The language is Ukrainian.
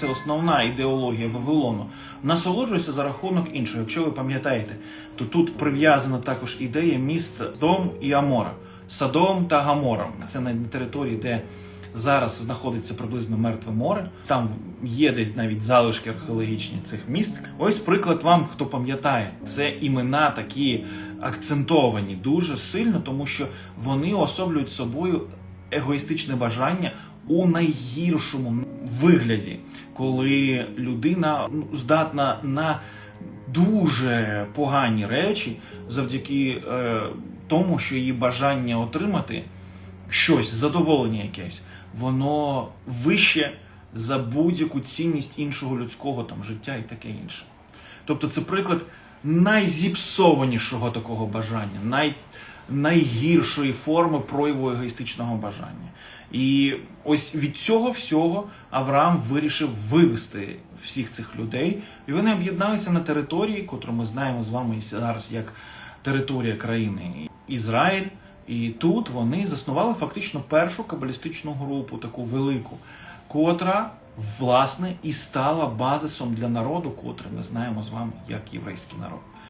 Це основна ідеологія Вавилону. Насолоджуйся за рахунок іншого. Якщо ви пам'ятаєте, то тут прив'язана також ідея міст Содом і Амора. Содом та Гамора. Це на території, де зараз знаходиться приблизно мертве море. Там є десь навіть залишки археологічні цих міст. Ось приклад вам, хто пам'ятає, це імена такі акцентовані дуже сильно, тому що вони особлюють собою егоїстичне бажання у найгіршому вигляді, коли людина ну, здатна на дуже погані речі завдяки е, тому, що її бажання отримати щось, задоволення якесь, воно вище за будь-яку цінність іншого людського там життя і таке інше. Тобто це приклад найзіпсованішого такого бажання, най, найгіршої форми прояву егоїстичного бажання. І ось від цього всього Авраам вирішив вивести всіх цих людей, і вони об'єдналися на території, котру ми знаємо з вами зараз як територія країни Ізраїль. І тут вони заснували фактично першу кабалістичну групу, таку велику, котра власне і стала базисом для народу, котрий ми знаємо з вами як єврейський народ.